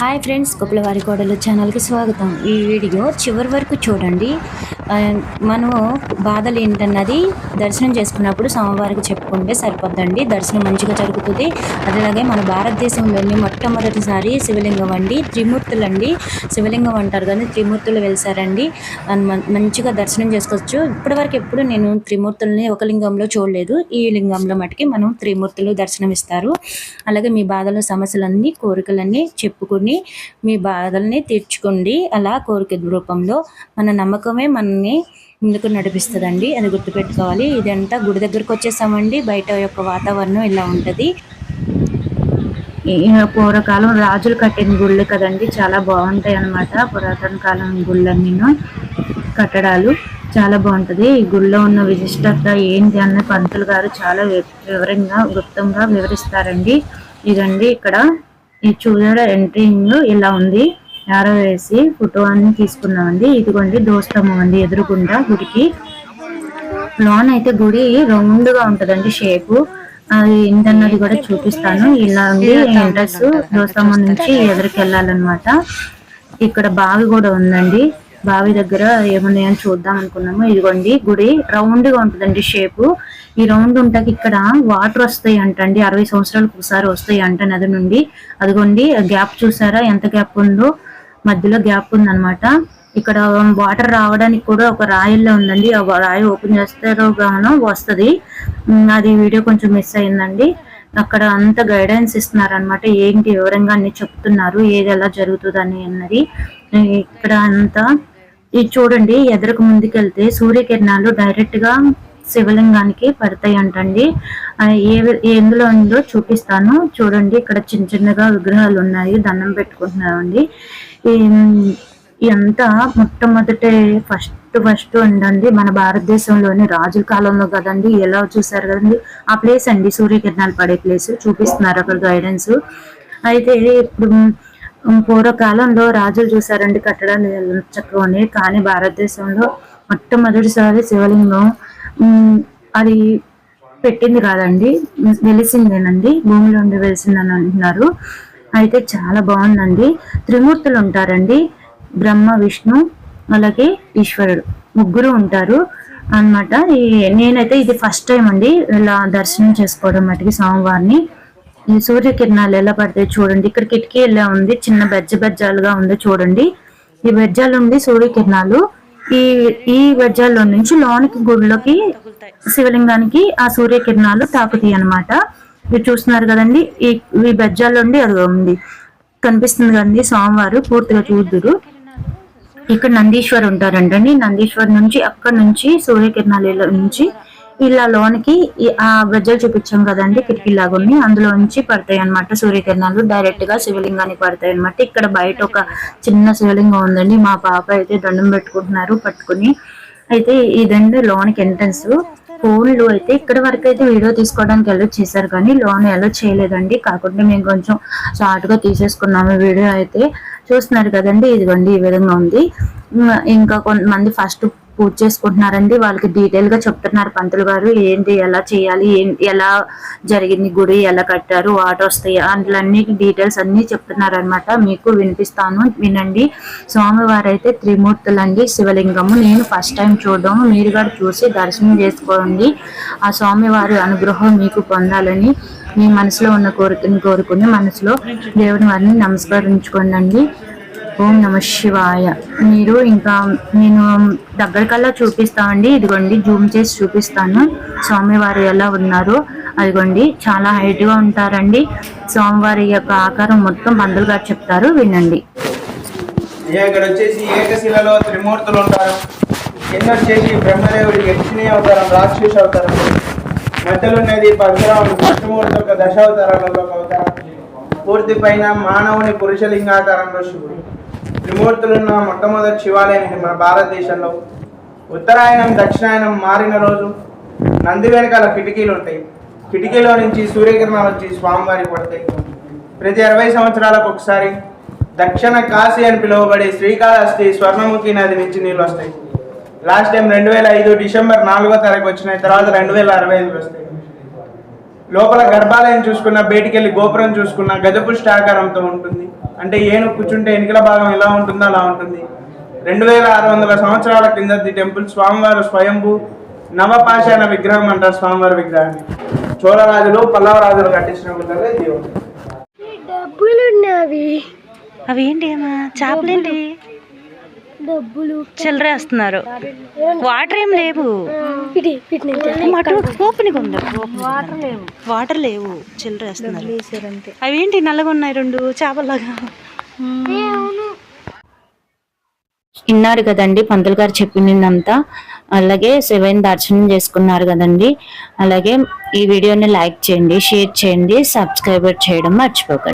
Hi friends కుప్పలవారి కోడలు ఛానల్కి స్వాగతం. ఈ వీడియో చివరి వరకు చూడండి. మనము బాధలు ఏంటన్నది దర్శనం చేసుకున్నప్పుడు స్వామివారికి చెప్పుకుంటే సరిపోద్దండి. దర్శనం మంచిగా జరుగుతుంది. అదేలాగే మన భారతదేశంలోని మొట్టమొదటిసారి శివలింగం అండి. త్రిమూర్తులు అండి. శివలింగం అంటారు కానీ త్రిమూర్తులు వెలిసారండి. మంచిగా దర్శనం చేసుకోవచ్చు. ఇప్పటివరకు ఎప్పుడు నేను త్రిమూర్తుల్ని ఒక లింగంలో చూడలేదు. ఈ లింగంలో మటుకి మనం త్రిమూర్తులు దర్శనం ఇస్తారు అలాగే మీ బాధలు సమస్యలన్నీ కోరికలన్నీ చెప్పుకుని మీ బాధల్ని తీర్చుకోండి. అలా కోరిక రూపంలో మన నమ్మకమే మనల్ని ముందుకు నడిపిస్తుందండి. అది గుర్తుపెట్టుకోవాలి. ఇదంతా గుడి దగ్గరకు వచ్చేసామండి. బయట యొక్క వాతావరణం ఇలా ఉంటుంది. పూర్వకాలం రాజులు కట్టిన గుళ్ళు కదండి. చాలా బాగుంటాయి అన్నమాట. పురాతన కాలం గుళ్ళన్నీను కట్టడాలు. చాలా బాగుంటది. ఈ గుళ్ళో ఉన్న విశిష్టత ఏంటి అన్న పంతులు గారు చాలా వివరంగా గుప్తంగా వివరిస్తారండి. ఇదండి ఇక్కడ ఈ చూడ ఎంట్రింగ్ ఇలా ఉంది. యారో వేసి ఫోటో అన్ని తీసుకున్నామండి ఇదిగోండి దోస్తము అండి ఎదురుగుండా గుడికి. లోన్ అయితే గుడి రౌండ్గా ఉంటదండి అది ఏంటన్నది కూడా చూపిస్తాను. ఇలా ఉంది ఎంట్రన్స్ దోస్తమ్మ నుంచి ఎదురుకి వెళ్ళాలన్నమాట ఇక్కడ బావి కూడా ఉందండి. బావి దగ్గర ఏమున్నాయని చూద్దాం అనుకున్నాము. ఇదిగోండి గుడి రౌండ్గా ఉంటుందండి షేప్. ఈ రౌండ్ ఉంటాకి ఇక్కడ వాటర్ వస్తాయి అంటండి. అరవై సంవత్సరాలకు ఒకసారి వస్తాయి అంట నది నుండి. అదిగోండి గ్యాప్ చూసారా? ఎంత గ్యాప్ ఉందో? మధ్యలో గ్యాప్ ఉందన్నమాట. ఇక్కడ వాటర్ రావడానికి కూడా ఒక రాయిల్లో ఉందండి. ఆ రాయి ఓపెన్ చేస్తారో గాను వస్తది. అది వీడియో కొంచెం మిస్ అయిందండి. అక్కడ అంత గైడెన్స్ ఇస్తున్నారు అనమాట ఏంటి వివరంగా అన్ని చెప్తున్నారు. ఏది ఎలా జరుగుతుందని అన్నది. ఇక్కడ అంతా ఇది చూడండి ఎదురుకు ముందుకెళ్తే సూర్యకిరణాలు డైరెక్ట్గా శివలింగానికి పడతాయి అంటండి ఏ ఎందులో ఉందో చూపిస్తాను. చూడండి ఇక్కడ చిన్న చిన్నగా విగ్రహాలు ఉన్నాయి. దండం పెట్టుకుంటున్నామండి. ఇదంతా మొట్టమొదటి ఫస్ట్ ఫస్ట్ ఉండండి మన భారతదేశంలోని రాజుల కాలంలో కదండి. ఎలా చూసారు కదండి? ఆ ప్లేస్ అండి సూర్యకిరణాలు పడే ప్లేస్ చూపిస్తున్నారు అక్కడ గైడెన్స్ అయితే ఇప్పుడు పూర్వకాలంలో రాజులు చూసారండి కట్టడాలు చక్కగా కానీ భారతదేశంలో మొట్టమొదటిసారి శివలింగం అది పెట్టింది కాదండి. వెలిసిందేనండి. భూమిలో ఉండి వెలిసిందని అంటున్నారు. అయితే చాలా బాగుందండి. త్రిమూర్తులు ఉంటారండి. బ్రహ్మ విష్ణు అలాగే ఈశ్వరుడు. ముగ్గురు ఉంటారు అన్నమాట. ఈ నేనైతే ఇది ఫస్ట్ టైం అండి ఇలా దర్శనం చేసుకోవడం మటుకి స్వామివారిని. ఈ సూర్యకిరణాలు ఎలా పడతాయి చూడండి. ఇక్కడ కిటికీ ఎలా ఉంది? చిన్న బెజ్జ బెజ్జాలుగా ఉంది చూడండి. ఈ బెజ్జాలు ఉంది సూర్యకిరణాలు ఈ ఈ బెజ్జాల్లో నుంచి లోనికి గుడిలోకి శివలింగానికి ఆ సూర్యకిరణాలు తాకుతాయి అన్నమాట. మీరు చూస్తున్నారు కదండి. ఈ ఈ బెజ్జాల్లో ఉండి అది ఉంది. కనిపిస్తుంది కదండి స్వామివారు పూర్తిగా చూద్దురు. ఇక్కడ నందీశ్వర్ ఉంటారంటండి నందీశ్వర్ నుంచి అక్కడ నుంచి సూర్యకిరణాలు నుంచి ఇలా లోనికి ఆ గజ్జలు చూపించాం కదండి. కిటికీలాగా ఉన్నాయి. అందులో నుంచి పడతాయి అన్నమాట సూర్యకిరణాలు. డైరెక్ట్గా శివలింగానికి పడతాయి అన్నమాట. ఇక్కడ బయట ఒక చిన్న శివలింగం ఉందండి. మా పాప అయితే దండం పెట్టుకుంటున్నారు పట్టుకుని. అయితే ఇదండి లోనికి ఎంట్రన్స్ ఫోన్లు అయితే ఇక్కడ వరకు అయితే వీడియో తీసుకోవడానికి అలో చేశారు కానీ లోన్ అలో చేయలేదండి. కాకుండా మేము కొంచెం షార్ట్గా తీసేసుకున్నాము వీడియో అయితే. చూస్తున్నారు కదండి ఇదిగోండి ఈ విధంగా ఉంది. ఇంకా కొంతమంది ఫస్ట్ పూజ చేసుకుంటున్నారండి. వాళ్ళకి డీటెయిల్గా చెప్తున్నారు పంతులు గారు. ఏంటి ఎలా చేయాలి ఏంటి ఎలా జరిగింది గుడి ఎలా కట్టారు వాటర్ వస్తాయి అట్లన్నీ డీటెయిల్స్ అన్ని చెప్తున్నారు అనమాట మీకు వినిపిస్తాను వినండి. స్వామివారు అయితే త్రిమూర్తులండి శివలింగము. నేను ఫస్ట్ టైం చూడడం. మీరు కూడా చూసి దర్శనం చేసుకోండి. ఆ స్వామివారి అనుగ్రహం మీకు పొందాలని మీ మనసులో ఉన్న కోరికని కోరుకుని మనసులో దేవుని వారిని నమస్కరించుకోండి ఓం నమ శివాయ. మీరు ఇంకా నేను దగ్గరకల్లా చూపిస్తామండి ఇదిగోండి జూమ్ చేసి చూపిస్తాను. స్వామివారు ఎలా ఉన్నారు. అదిగోండి చాలా హైట్గా ఉంటారండి. స్వామివారి యొక్క ఆకారం మొత్తం పందులు గారు చెప్తారు. వినండి. ఇక్కడ వచ్చేసి ఏకశిలలో త్రిమూర్తులు ఉంటారు. కింద వచ్చేసి బ్రహ్మదేవుడు యక్షిణి అవతారం రాక్షస అవతారం. మధ్యలో ఉన్నది పరశురాము విష్ణుమూర్తి యొక్క దశావతారంలో ఒక అవతారం. పూర్తి పైన మానవుని పురుషలింగాకారంలో శివుడు. త్రిమూర్తులున్న మొట్టమొదటి శివాలయం ఇది మన భారతదేశంలో ఉత్తరాయణం దక్షిణాయనం మారిన రోజు నంది వెనకాల కిటికీలు ఉంటాయి. కిటికీలో నుంచి సూర్యకిరణాలు వచ్చి స్వామివారికి పడతాయి. ప్రతి అరవై సంవత్సరాలకు ఒకసారి దక్షిణ కాశీ అని పిలువబడే శ్రీకాళహస్తి స్వర్ణముఖి నది నుంచి నీళ్ళు వస్తాయి. లాస్ట్ టైం రెండు వేల ఐదు డిసెంబర్ నాలుగో తారీఖు వచ్చినాయి తర్వాత రెండు వేల అరవై ఐదులో వస్తాయి. లోపల గర్భాలయం చూసుకున్న బయటికి వెళ్ళి గోపురం చూసుకున్న గజపుష్ట ఆకారంతో ఉంటుంది. అంటే ఏనుగు కూర్చుంటే వెనుకల భాగం ఎలా ఉంటుందో అలా ఉంటుంది. రెండు వేల ఆరు వందల సంవత్సరాల కిందటి టెంపుల్ స్వామివారు స్వయంభూ నవపాషాణ విగ్రహం అంటారు స్వామివారి విగ్రహాన్ని. చోళరాజులు పల్లవ రాజులు కట్టించిన గుళ్ళలో ఇది ఒకటి. డబ్బులు అవి ఏంటి అమ్మా? చేపలేంటి? డబ్బులు చిల్లర వేస్తున్నారు వాటర్ ఏం లేవు. ఓపెన్ ఉంది వాటర్ లేవు. వాటర్ లేవు. చిల్లర వేస్తున్నారు అవి ఏంటి నల్లగా ఉన్నాయి రెండు చేపలాగా విన్నారు కదండి పంతులు గారు చెప్పిందంతా అలాగే సెవెన్ దర్శనం చేసుకున్నారు కదండి. అలాగే ఈ వీడియోని లైక్ చేయండి షేర్ చేయండి సబ్స్క్రైబర్ చేయడం మర్చిపోకండి.